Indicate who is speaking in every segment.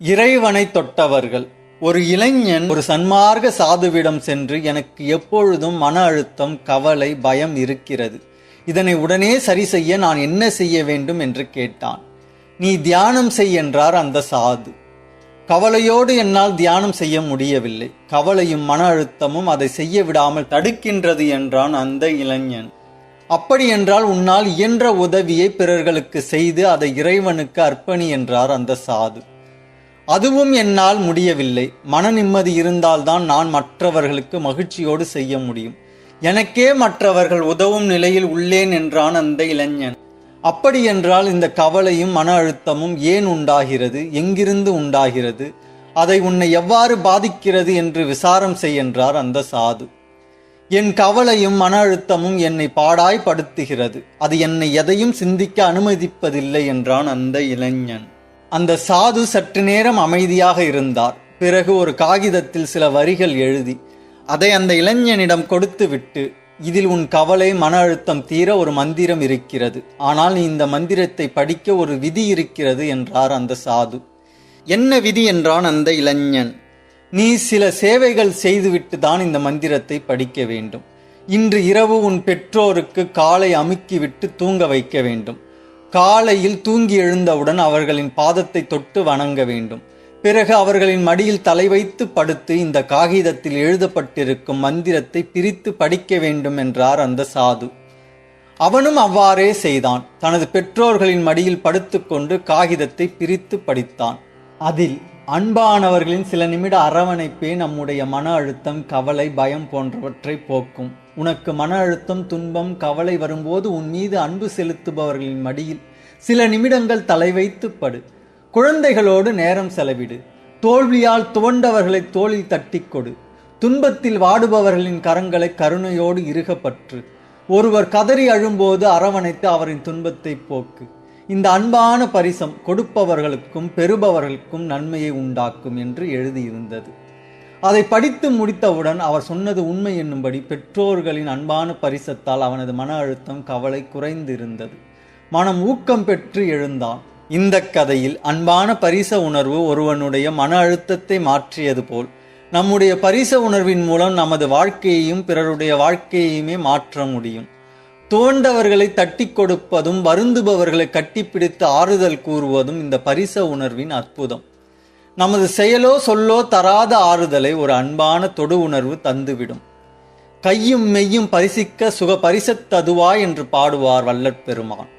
Speaker 1: இறைவனை தொட்டவர்கள். ஒரு இளைஞன் ஒரு சன்மார்க்க சாதுவிடம் சென்று எனக்கு எப்பொழுதும் மன அழுத்தம் கவலை பயம் இருக்கிறது. இதனை உடனே சரி செய்ய நான் என்ன செய்ய வேண்டும் என்று கேட்டான். நீ தியானம் செய் என்றார் அந்த சாது. கவலையோடு என்னால் தியானம் செய்ய முடியவில்லை. கவலையும் மன அழுத்தமும் அதை செய்ய விடாமல் தடுக்கின்றது என்றான் அந்த இளைஞன். அப்படி என்றால் உன்னால் இயன்ற உதவியை பிறர்களுக்கு செய்து அதை இறைவனுக்கு அர்ப்பணி என்றார் அந்த சாது. அதுவும் என்னால் முடியவில்லை. மன நிம்மதி இருந்தால்தான் நான் மற்றவர்களுக்கு மகிழ்ச்சியோடு செய்ய முடியும். எனக்கே மற்றவர்கள் உதவும் நிலையில் உள்ளேன் என்றான் அந்த இளைஞன். அப்படி என்றால் இந்த கவலையும் மன அழுத்தமும் ஏன் உண்டாகிறது? எங்கிருந்து உண்டாகிறது? அதை உன்னை எவ்வாறு பாதிக்கிறது என்று விசாரம் செய்கின்றார் அந்த சாது. என் கவலையும் மன அழுத்தமும் என்னை பாடாய்படுத்துகிறது அது என்னை எதையும் சிந்திக்க அனுமதிப்பதில்லை என்றான் அந்த இளைஞன். அந்த சாது சற்று நேரம் அமைதியாக இருந்தார். பிறகு ஒரு காகிதத்தில் சில வரிகள் எழுதி அதை அந்த இளைஞனிடம் கொடுத்துவிட்டு இதில் உன் கவலை மன அழுத்தம் தீர ஒரு மந்திரம் இருக்கிறது. ஆனால் நீ இந்த மந்திரத்தை படிக்க ஒரு விதி இருக்கிறது என்றார் அந்த சாது. என்ன விதி? என்றான் அந்த இளைஞன். நீ சில சேவைகள் செய்துவிட்டு தான் இந்த மந்திரத்தை படிக்க வேண்டும். இன்று இரவு உன் பெற்றோருக்கு காலை அமுக்கிவிட்டு தூங்க வைக்க வேண்டும். காலையில் தூங்கி எழுந்தவுடன் அவர்களின் பாதத்தை தொட்டு வணங்க வேண்டும். பிறகு அவர்களின் மடியில் தலை வைத்து படுத்து இந்த காகிதத்தில் எழுதப்பட்டிருக்கும் மந்திரத்தை பிரித்து படிக்க வேண்டும் என்றார் அந்த சாது. அவனும் அவ்வாறே செய்தான். தனது பெற்றோர்களின் மடியில் படுத்துக்கொண்டு காகிதத்தை பிரித்து படித்தான். அதில் அன்பானவர்களின் சில நிமிட அரவணைப்பே நம்முடைய மன அழுத்தம் கவலை பயம் போன்றவற்றை போக்கும். உனக்கு மன அழுத்தம் துன்பம் கவலை வரும்போது உன் மீது அன்பு செலுத்துபவர்களின் மடியில் சில நிமிடங்கள் தலை வைத்து படு. குழந்தைகளோடு நேரம் செலவிடு. தோல்வியால் துவண்டவர்களை தோளில் தட்டிக் கொடு. துன்பத்தில் வாடுபவர்களின் கரங்களை கருணையோடு இருகப்பற்று ஒருவர் கதறி அழும்போது அரவணைத்து அவரின் துன்பத்தை போக்கு. இந்த அன்பான பரிசம் கொடுப்பவர்களுக்கும் பெறுபவர்களுக்கும் நன்மையை உண்டாக்கும் என்று எழுதியிருந்தது. அதை படித்து முடித்தவுடன் அவர் சொன்னது உண்மை என்னும்படி பெற்றோர்களின் அன்பான பரிசத்தால் அவனது மன அழுத்தம் கவலை குறைந்திருந்தது. மனம் ஊக்கம் பெற்று எழுந்தான். இந்த கதையில் அன்பான பரிச உணர்வு ஒருவனுடைய மன அழுத்தத்தை மாற்றியது போல் நம்முடைய பரிச உணர்வின் மூலம் நமது வாழ்க்கையையும் பிறருடைய வாழ்க்கையையுமே மாற்ற முடியும். தோண்டவர்களை தட்டி கொடுப்பதும் வருந்துபவர்களை கட்டிப்பிடித்து ஆறுதல் கூறுவதும் இந்த பரிச உணர்வின் அற்புதம். நமது செயலோ சொல்லோ தராத ஆறுதலை ஒரு அன்பான தொடு உணர்வு தந்துவிடும். கையும் மெய்யும் பரிசிக்க சுக பரிசத்ததுவா என்று பாடுவார் வல்லற்பெருமான்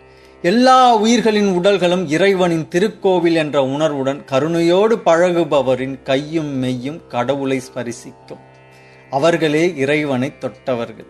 Speaker 1: எல்லா உயிர்களின் உடல்களும் இறைவனின் திருக்கோவில் என்ற உணர்வுடன் கருணையோடு பழகுபவரின் கையும் மெய்யும் கடவுளை ஸ்பரிசிக்கும். அவர்களே இறைவனை தொட்டவர்கள்.